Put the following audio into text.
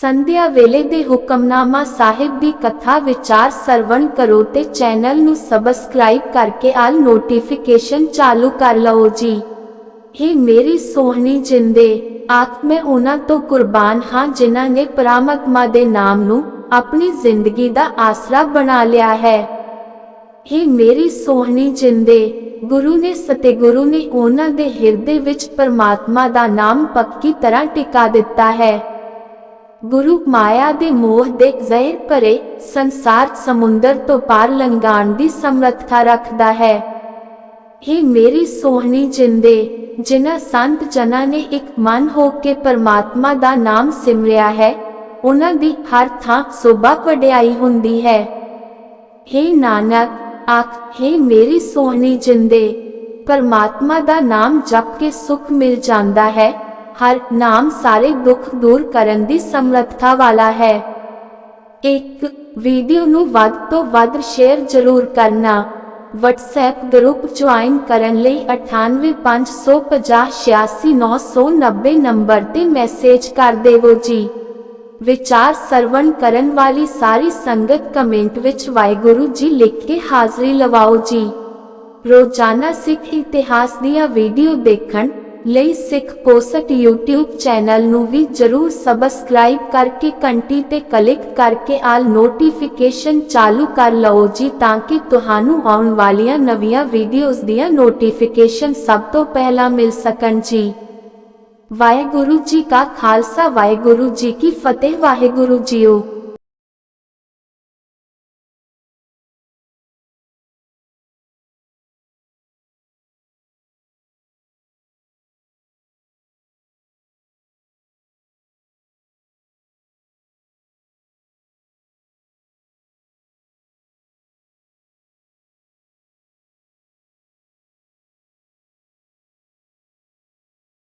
ਸੰਧਿਆ ਵੇਲੇ ਦੇ ਹੁਕਮਨਾਮਾ ਸਾਹਿਬ ਦੀ ਕਥਾ ਵਿਚਾਰ ਸਰਵਣ ਕਰੋ ਤੇ ਚੈਨਲ ਨੂੰ ਸਬਸਕ੍ਰਾਈਬ ਕਰਕੇ ਆਲ ਨੋਟੀਫਿਕੇਸ਼ਨ ਚਾਲੂ ਕਰ ਲਓ ਜੀ। हे ਮੇਰੀ ਸੋਹਣੀ ਜਿੰਦੇ ਆਖ ਮੈਂ ਉਹਨਾਂ ਤੋਂ ਕੁਰਬਾਨ ਹਾਂ ਜਿਨ੍ਹਾਂ ਨੇ ਪਰਮਾਤਮਾ ਦੇ ਨਾਮ ਨੂੰ ਆਪਣੀ ਜ਼ਿੰਦਗੀ ਦਾ ਆਸਰਾ ਬਣਾ ਲਿਆ ਹੈ। हे ਮੇਰੀ ਸੋਹਣੀ ਜਿੰਦੇ, ਗੁਰੂ ਨੇ ਸਤਿਗੁਰੂ ਨੇ ਉਹਨਾਂ ਦੇ ਹਿਰਦੇ ਵਿੱਚ ਪਰਮਾਤਮਾ ਦਾ ਨਾਮ ਪੱਕੀ ਤਰ੍ਹਾਂ ਟਿਕਾ ਦਿੱਤਾ ਹੈ। ਗੁਰੂ ਮਾਇਆ ਦੇ ਮੋਹ ਦੇ ਜ਼ਹਿਰ ਭਰੇ ਸੰਸਾਰ ਸਮੁੰਦਰ ਤੋਂ ਪਾਰ ਲੰਘਾਣ ਦੀ ਸਮਰੱਥਾ ਰੱਖਦਾ ਹੈ हे ਮੇਰੀ ਸੋਹਣੀ ਜਿੰਦੇ ਜਿਨ੍ਹਾਂ ਸੰਤ ਜਨਾਂ ਨੇ ਇੱਕ ਮਨ ਹੋ ਕੇ ਪਰਮਾਤਮਾ ਦਾ ਨਾਮ ਸਿਮਰਿਆ ਹੈ ਉਹਨਾਂ ਦੀ ਹਰ ਥਾਂ ਸੋਭਾ ਵਡਿਆਈ ਹੁੰਦੀ ਹੈ हे ਨਾਨਕ ਆਖ हे ਮੇਰੀ ਸੋਹਣੀ ਜਿੰਦੇ ਪਰਮਾਤਮਾ ਦਾ ਨਾਮ ਜਪ ਕੇ ਸੁਖ ਮਿਲ ਜਾਂਦਾ ਹੈ ਹਰ ਨਾਮ ਸਾਰੇ ਦੁੱਖ ਦੂਰ ਕਰਨ ਦੀ ਸਮਰੱਥਾ ਵਾਲਾ ਹੈ। ਇੱਕ ਵੀਡੀਓ ਨੂੰ ਵੱਧ ਤੋਂ ਵੱਧ ਸ਼ੇਅਰ ਜ਼ਰੂਰ ਕਰਨਾ। WhatsApp ਗਰੁੱਪ ਜੁਆਇਨ ਕਰਨ ਲਈ 9850586990 ਨੰਬਰ ਤੇ ਮੈਸੇਜ ਕਰ ਦੇਵੋ ਜੀ। ਵਿਚਾਰ ਸਰਵਣ ਕਰਨ ਵਾਲੀ ਸਾਰੀ ਸੰਗਤ ਕਮੈਂਟ ਵਿੱਚ ਵਾਹਿਗੁਰੂ ਜੀ ਲਿਖ ਕੇ ਹਾਜ਼ਰੀ ਲਵਾਓ ਜੀ। ਰੋਜ਼ਾਨਾ ਸਿੱਖ ਇਤਿਹਾਸ ਦੀਆਂ ਵੀਡੀਓ ਦੇਖਣ ਲਈ ਸਿੱਖ ਕੋਸਟ YouTube ਚੈਨਲ ਨੂੰ ਵੀ ਜਰੂਰ ਸਬਸਕ੍ਰਾਈਬ ਕਰਕੇ ਘੰਟੀ ਤੇ ਕਲਿੱਕ ਕਰਕੇ ਆਲ ਨੋਟੀਫਿਕੇਸ਼ਨ ਚਾਲੂ ਕਰ ਲਓ ਜੀ ਤਾਂ ਕਿ ਤੁਹਾਨੂੰ ਆਉਣ ਵਾਲੀਆਂ ਨਵੀਆਂ ਵੀਡੀਓਜ਼ ਦੀਆਂ ਨੋਟੀਫਿਕੇਸ਼ਨ ਸਭ ਤੋਂ ਪਹਿਲਾਂ ਮਿਲ ਸਕਣ ਜੀ। ਵਾਹਿਗੁਰੂ ਜੀ ਕਾ ਖਾਲਸਾ, ਵਾਹਿਗੁਰੂ ਜੀ ਕੀ ਫਤਿਹ, ਵਾਹਿਗੁਰੂ ਜੀਓ।